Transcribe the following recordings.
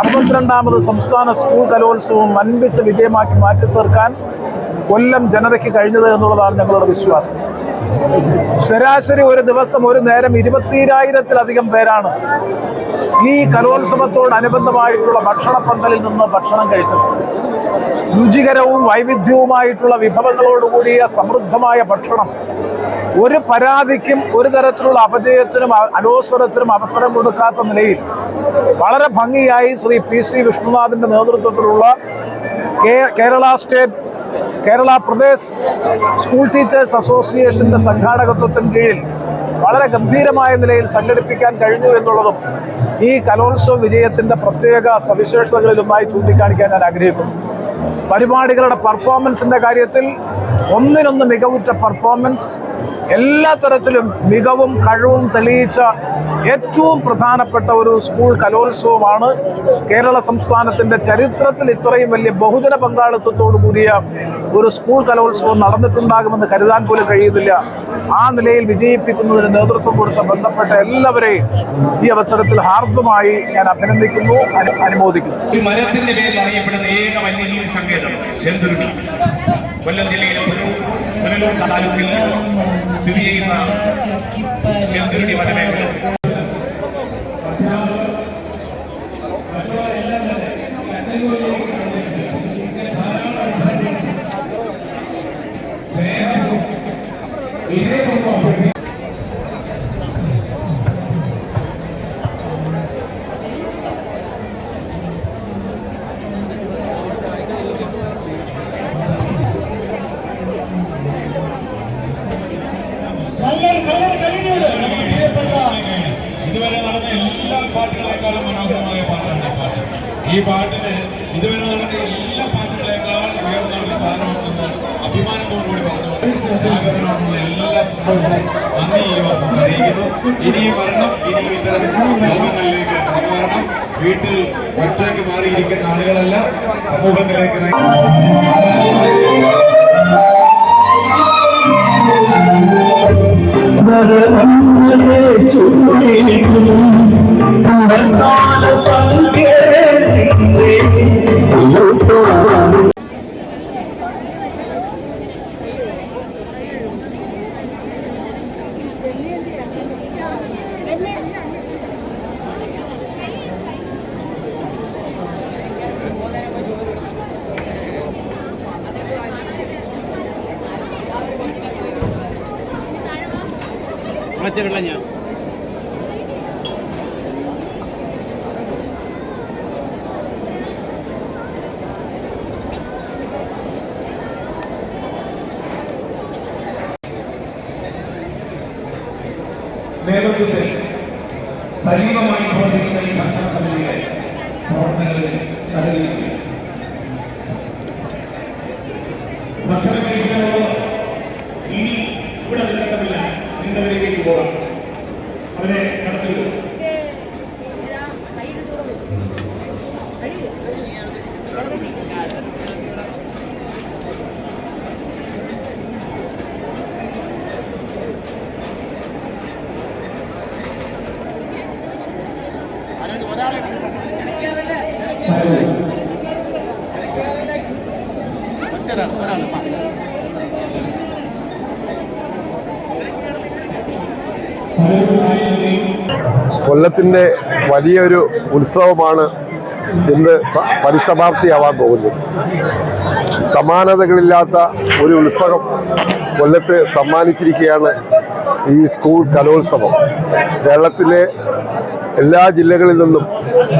അറുപത്തിരണ്ടാമത് സംസ്ഥാന സ്കൂൾ കലോത്സവം വൻപിച്ച വിജയമാക്കി മാറ്റി തീർക്കാൻ കൊല്ലം ജനതയ്ക്ക് കഴിഞ്ഞത് എന്നുള്ളതാണ് ഞങ്ങളുടെ വിശ്വാസം. ശരാശരി ഒരു ദിവസം ഒരു നേരം ഇരുപത്തിരായിരത്തിലധികം പേരാണ് ഈ കലോത്സവത്തോടനുബന്ധമായിട്ടുള്ള ഭക്ഷണ പന്തലിൽ നിന്ന് ഭക്ഷണം കഴിച്ചത്. രുചികരവും വൈവിധ്യവുമായിട്ടുള്ള വിഭവങ്ങളോടുകൂടിയ സമൃദ്ധമായ ഭക്ഷണം. ഒരു പരാതിക്കും ഒരു തരത്തിലുള്ള അപജയത്തിനും അനോസരത്തിനും അവസരം കൊടുക്കാത്ത നിലയിൽ വളരെ ഭംഗിയായി ശ്രീ പി സി വിഷ്ണുനാഥിന്റെ നേതൃത്വത്തിലുള്ള Kerala state Kerala Pradesh school teachers അസോസിയേഷന്റെ സംഘാടകത്വത്തിന് കീഴിൽ വളരെ ഗംഭീരമായ നിലയിൽ സംഘടിപ്പിക്കാൻ കഴിഞ്ഞു എന്നുള്ളതും ഈ കലോത്സവ വിജയത്തിന്റെ പ്രത്യേക സവിശേഷതകളിലൊന്നായി ചൂണ്ടിക്കാണിക്കാൻ ഞാൻ ആഗ്രഹിക്കുന്നു. പരിപാടികളുടെ പെർഫോമൻസിന്റെ കാര്യത്തിൽ ഒന്നിനൊന്ന് മികവുറ്റ പെർഫോമൻസ് എല്ലാ തരത്തിലും മികവും കഴിവും തെളിയിച്ച ഏറ്റവും പ്രധാനപ്പെട്ട ഒരു സ്കൂൾ കലോത്സവമാണ്. കേരള സംസ്ഥാനത്തിന്റെ ചരിത്രത്തിൽ ഇത്രയും വലിയ ബഹുജന പങ്കാളിത്തത്തോടു കൂടിയ ഒരു സ്കൂൾ കലോത്സവം നടന്നിട്ടുണ്ടാകുമെന്ന് കരുതാൻ പോലും കഴിയുന്നില്ല. ആ നിലയിൽ വിജയിപ്പിക്കുന്നതിന് നേതൃത്വം കൊടുത്ത ബന്ധപ്പെട്ട എല്ലാവരെയും ഈ അവസരത്തിൽ ഹാർദമായി ഞാൻ അഭിനന്ദിക്കുന്നു അനുമോദിക്കുന്നു. മരത്തിന്റെ പേരിൽ അറിയപ്പെടുന്ന ഏക വന്യജീവി സങ്കേതം കൊല്ലം ജില്ലയിലെ പുനലൂർ താലൂക്കിൽ സ്ഥിതി ചെയ്യുന്ന ശങ്കരുടെ വനമേഖല. ഈ പാട്ടിന് ഇതുവരെ നടന്ന എല്ലാ പാട്ടുകളേക്കാൾ ഉയർന്ന ഒരു സ്ഥാനമുണ്ടെന്ന് അഭിമാനത്തോടുകൂടി പറഞ്ഞു. എല്ലാ സന്തോഷവും നന്ദി ഈ ദിവസം അറിയിക്കുന്നു. ഇനിയും വരണം ഇനിയും വരണം. വീട്ടിൽ ഒറ്റയ്ക്ക് മാറിയിരിക്കുന്ന ആളുകളല്ല സമൂഹത്തിലേക്ക് ഇറങ്ങി മറ്റേ വെള്ളം ഞാൻ നേതൃത്വത്തിൽ സജീവമായി പ്രവർത്തിക്കുന്ന ഈ ഭക്ഷണ സമിതിയുടെ പ്രവർത്തനങ്ങളിൽ കൊല്ലത്തിന്റെ വലിയൊരു ഉത്സവമാണ് ഇന്ന് പരിസമാപ്തി പരിസമാപ്തിയാവാൻ പോകുന്നത്. സമാനതകളില്ലാത്ത ഒരു ഉത്സവം കൊല്ലത്ത് സമ്മാനിച്ചിരിക്കുകയാണ് ഈ സ്കൂൾ കലോത്സവം. കേരളത്തിലെ എല്ലാ ജില്ലകളിൽ നിന്നും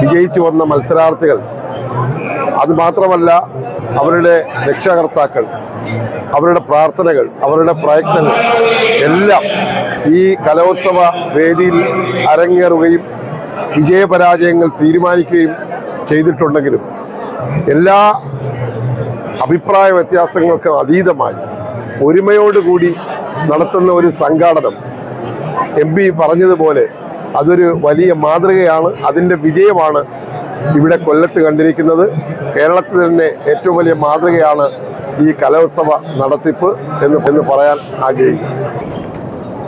വിജയിച്ചു വന്ന മത്സരാർത്ഥികൾ. അതുമാത്രമല്ല അവരുടെ രക്ഷാകർത്താക്കൾ അവരുടെ പ്രാർത്ഥനകൾ അവരുടെ പ്രയത്നങ്ങൾ എല്ലാം ഈ കലോത്സവ വേദിയിൽ അരങ്ങേറുകയും വിജയപരാജയങ്ങൾ തീരുമാനിക്കുകയും ചെയ്തിട്ടുണ്ടെങ്കിലും എല്ലാ അഭിപ്രായ വ്യത്യാസങ്ങൾക്ക് അതീതമായി ഒരുമയോടുകൂടി നടത്തുന്ന ഒരു സംഘാടനം എം പി പറഞ്ഞതുപോലെ അതൊരു വലിയ മാതൃകയാണ് അതിന്റെ വിജയമാണ് ഇവിടെ കൊല്ലത്ത് കണ്ടിരിക്കുന്നത്. കേരളത്തിൽ തന്നെ ഏറ്റവും വലിയ മാതൃകയാണ് ഈ കലോത്സവ നടത്തിപ്പ് എന്ന് എന്ന് പറയാൻ ആഗ്രഹിക്കുന്നു.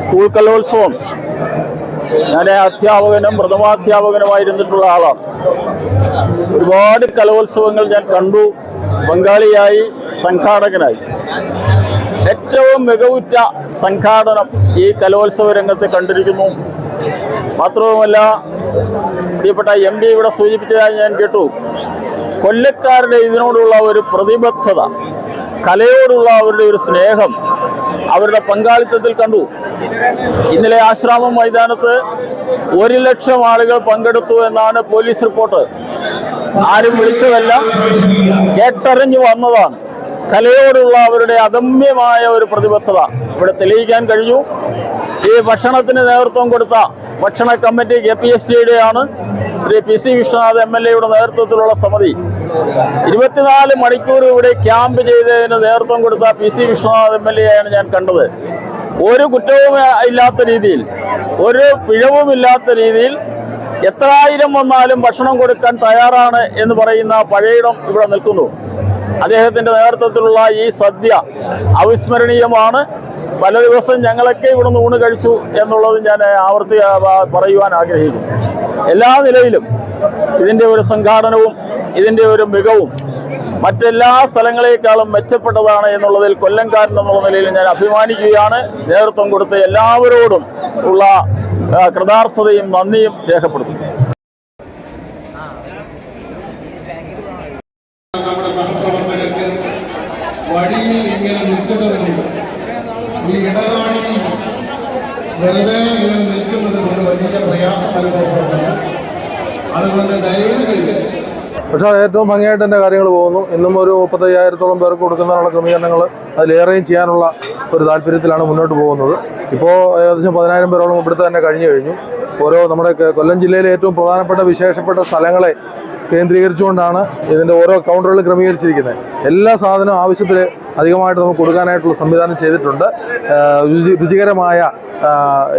സ്കൂൾ കലോത്സവം. ഞാൻ അധ്യാപകനും പ്രഥമാധ്യാപകനുമായിരുന്നിട്ടുള്ള ആളാണ് ഒരുപാട് കലോത്സവങ്ങൾ ഞാൻ കണ്ടു. ബംഗാളിയായി സംഘാടകനായി. ഏറ്റവും മികവുറ്റ സംഘാടനം ഈ കലോത്സവ രംഗത്ത് കണ്ടിരിക്കുന്നു. മാത്രവുമല്ല പ്രിയപ്പെട്ട എം ഡി ഇവിടെ സൂചിപ്പിച്ചതായി ഞാൻ കേട്ടു. കൊല്ലക്കാരുടെ ഇതിനോടുള്ള ഒരു പ്രതിബദ്ധത കലയോടുള്ള അവരുടെ ഒരു സ്നേഹം അവരുടെ പങ്കാളിത്തത്തിൽ കണ്ടു. ഇന്നലെ ആശ്രാമം മൈതാനത്ത് ഒരു ലക്ഷം ആളുകൾ പങ്കെടുത്തു എന്നാണ് പോലീസ് റിപ്പോർട്ട്. ആരും വിളിച്ചതല്ല കേട്ടറിഞ്ഞു വന്നതാണ്. കലയോടുള്ള അവരുടെ അദമ്യമായ ഒരു പ്രതിബദ്ധത. ഇവിടെ തെളിയിക്കാൻ കഴിഞ്ഞു. ഈ ഭക്ഷണത്തിന് നേതൃത്വം കൊടുത്ത ഭക്ഷണ committee K P S സിയുടെയാണ് Shri P C Viswanath M L എയുടെ നേതൃത്വത്തിലുള്ള സമിതി. ഇരുപത്തിനാല് മണിക്കൂർ ഇവിടെ ക്യാമ്പ് ചെയ്തതിന് നേതൃത്വം കൊടുത്ത P C Viswanath M L എയാണ് ഞാൻ കണ്ടത്. ഒരു കുറ്റവും ഇല്ലാത്ത രീതിയിൽ ഒരു പിഴവും ഇല്ലാത്ത രീതിയിൽ എത്രായിരം വന്നാലും ഭക്ഷണം കൊടുക്കാൻ തയ്യാറാണ് എന്ന് പറയുന്ന പഴയിടം ഇവിടെ നിൽക്കുന്നു. അദ്ദേഹത്തിന്റെ നേതൃത്വത്തിലുള്ള ഈ സദ്യ അവിസ്മരണീയമാണ്. പല ദിവസം ഞങ്ങളൊക്കെ ഇവിടെ നിന്ന് ഊണ് കഴിച്ചു എന്നുള്ളത് ഞാൻ ആവർത്തി പറയുവാൻ ആഗ്രഹിക്കുന്നു. എല്ലാ നിലയിലും ഇതിന്റെ ഒരു സംഘാടനവും ഇതിന്റെ ഒരു മികവും മറ്റെല്ലാ സ്ഥലങ്ങളെക്കാളും മെച്ചപ്പെട്ടതാണ് എന്നുള്ളതിൽ കൊല്ലംകാരൻ എന്നുള്ള നിലയിൽ ഞാൻ അഭിമാനിക്കുകയാണ്. നേതൃത്വം കൊടുത്ത എല്ലാവരോടും ഉള്ള കൃതാർത്ഥതയും നന്ദിയും രേഖപ്പെടുത്തുന്നു. നമ്മുടെ വഴിയിൽ പക്ഷേ ഏറ്റവും ഭംഗിയായിട്ട് എന്റെ കാര്യങ്ങൾ പോകുന്നു. ഇന്നും ഒരു മുപ്പത്തയ്യായിരത്തോളം പേർക്ക് കൊടുക്കുന്നതിനുള്ള ക്രമീകരണങ്ങൾ അതിലേറെയും ചെയ്യാനുള്ള ഒരു താല്പര്യത്തിലാണ് മുന്നോട്ട് പോകുന്നത്. ഇപ്പോൾ ഏകദേശം പതിനായിരം പേരോളം ഇവിടുത്തെ തന്നെ കഴിഞ്ഞു കഴിഞ്ഞു. ഓരോ നമ്മുടെ കൊല്ലം ജില്ലയിലെ ഏറ്റവും പ്രധാനപ്പെട്ട വിശേഷപ്പെട്ട സ്ഥലങ്ങളെ കേന്ദ്രീകരിച്ചുകൊണ്ടാണ് ഇതിന്റെ ഓരോ കൗണ്ടറുകൾ ക്രമീകരിച്ചിരിക്കുന്നത്. എല്ലാ സാധനവും ആവശ്യത്തിൽ അധികമായിട്ട് നമുക്ക് കൊടുക്കാനായിട്ടുള്ള സംവിധാനം ചെയ്തിട്ടുണ്ട്. രുചി രുചികരമായ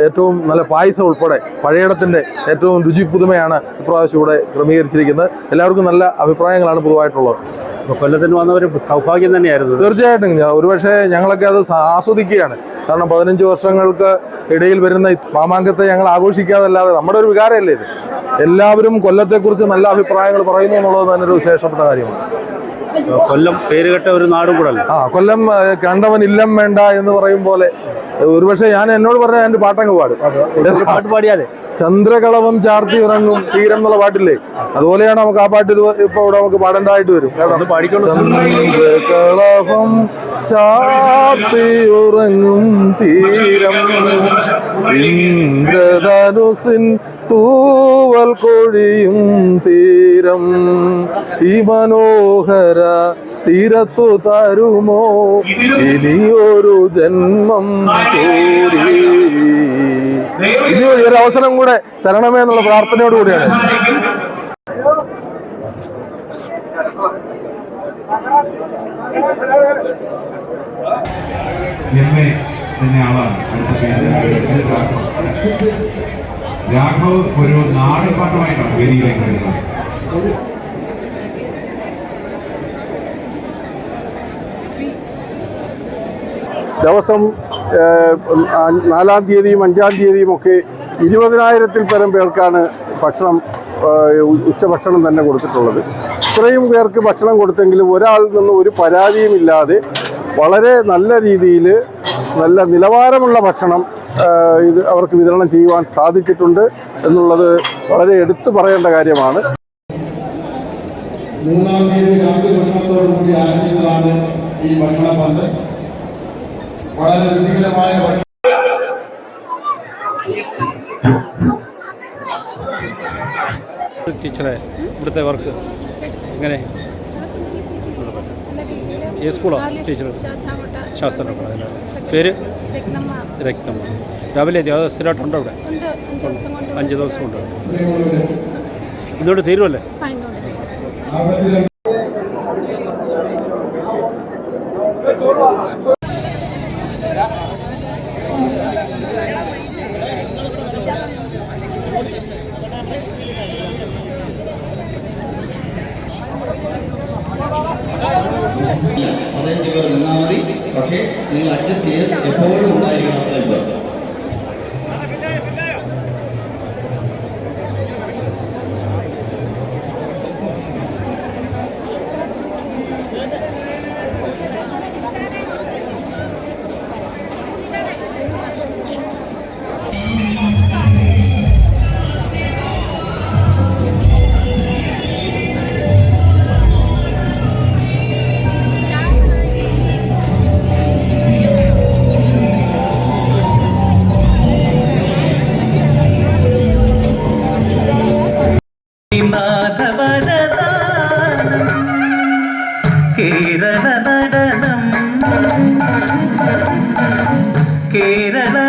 ഏറ്റവും നല്ല പായസം ഉൾപ്പെടെ പഴയടത്തിന്റെ ഏറ്റവും രുചി പുതുമയാണ് ഇപ്രാവശ്യം ഇവിടെ ക്രമീകരിച്ചിരിക്കുന്നത്. എല്ലാവർക്കും നല്ല അഭിപ്രായങ്ങളാണ് പൊതുവായിട്ടുള്ളത്. കൊല്ലത്തിന് വന്നവർ സൗഭാഗ്യം തന്നെയായിരുന്നു. തീർച്ചയായിട്ടും ഒരുപക്ഷെ ഞങ്ങളൊക്കെ അത് ആസ്വദിക്കുകയാണ്. കാരണം പതിനഞ്ച് വർഷങ്ങൾക്ക് ഇടയിൽ വരുന്ന മാമാങ്കത്തെ ഞങ്ങൾ ആഘോഷിക്കാതല്ലാതെ നമ്മുടെ ഒരു വികാരമല്ലേ ഇത്? എല്ലാവരും കൊല്ലത്തെക്കുറിച്ച് നല്ല അഭിപ്രായങ്ങൾ പറയുന്നു എന്നുള്ളത് തന്നെ ഒരു വിശേഷപ്പെട്ട കാര്യമാണ്. കൊല്ലം പേരുകെട്ട ഒരു നാടും കൂടെ ആ കൊല്ലം കണ്ടവൻ ഇല്ലം വേണ്ട എന്ന് പറയും പോലെ ഒരുപക്ഷെ ഞാൻ എന്നോട് പറഞ്ഞ എന്റെ പാട്ടങ്ങ് പാടും. പാട്ട് പാടിയാലേ? ചന്ദ്രകളവം ചാർത്തി ഇറങ്ങും തീരം എന്നുള്ള പാട്ടില്ലേ? അതുപോലെയാണ് നമുക്ക് ആ പാട്ട് ഇപ്പൊ ഇവിടെ നമുക്ക് പാടേണ്ടതായിട്ട് വരും. ചന്ദ്രകളവം ചാർത്തി ഉറങ്ങും തീരം. ഇന്ദ്രധനുസിൻ തൂവൽ കൊഴിയും തീരം. ഈ മനോഹര തീരത്തു തരുമോ? ഇനിയൊരു ജന്മം കൂടി. ഒരു അവസരം കൂടെ തരണമേ എന്നുള്ള പ്രാർത്ഥനയോട് കൂടിയാണ്. രാഘവ്. ഒരു നാടൻ പാട്ടുമായിട്ടാണ് വേദിയിലേക്ക് വരുന്നത്. ദിവസം നാലാം തീയതിയും അഞ്ചാം തീയതിയും ഒക്കെ ഇരുപതിനായിരത്തിൽ പരം പേർക്കാണ് ഭക്ഷണം ഉച്ചഭക്ഷണം തന്നെ കൊടുത്തിട്ടുള്ളത്. ഇത്രയും പേർക്ക് ഭക്ഷണം കൊടുത്തെങ്കിലും ഒരാളിൽ നിന്ന് ഒരു പരാതിയുമില്ലാതെ വളരെ നല്ല രീതിയിൽ നല്ല നിലവാരമുള്ള ഭക്ഷണം ഇത് അവർക്ക് വിതരണം ചെയ്യുവാൻ സാധിച്ചിട്ടുണ്ട് എന്നുള്ളത് വളരെ എടുത്തു പറയേണ്ട കാര്യമാണ്. മൂന്നാം തീയതി രാത്രി ഭക്ഷണത്തോടുകൂടി ആരംഭിച്ചതാണ് ഈ ഭക്ഷണ പന്ത് വളരെ രുചികരമായ ടീച്ചറെ ഇവിടുത്തെ വർക്ക്. എങ്ങനെ? ഏത് സ്കൂളോ ടീച്ചർ ശാസ്ത്ര പേര്? രക്തം രാവിലെ സ്ഥിരമായിട്ടുണ്ടോ ഇവിടെ അഞ്ച് ദിവസം ഉണ്ട് ഇതോട് തീരുമല്ലേ പതിനഞ്ച് പേർ നിന്നാൽ മതി. പക്ഷേ നിങ്ങൾ അഡ്ജസ്റ്റ് ചെയ്ത് എപ്പോഴും ഉണ്ടായിരിക്കണം Kerala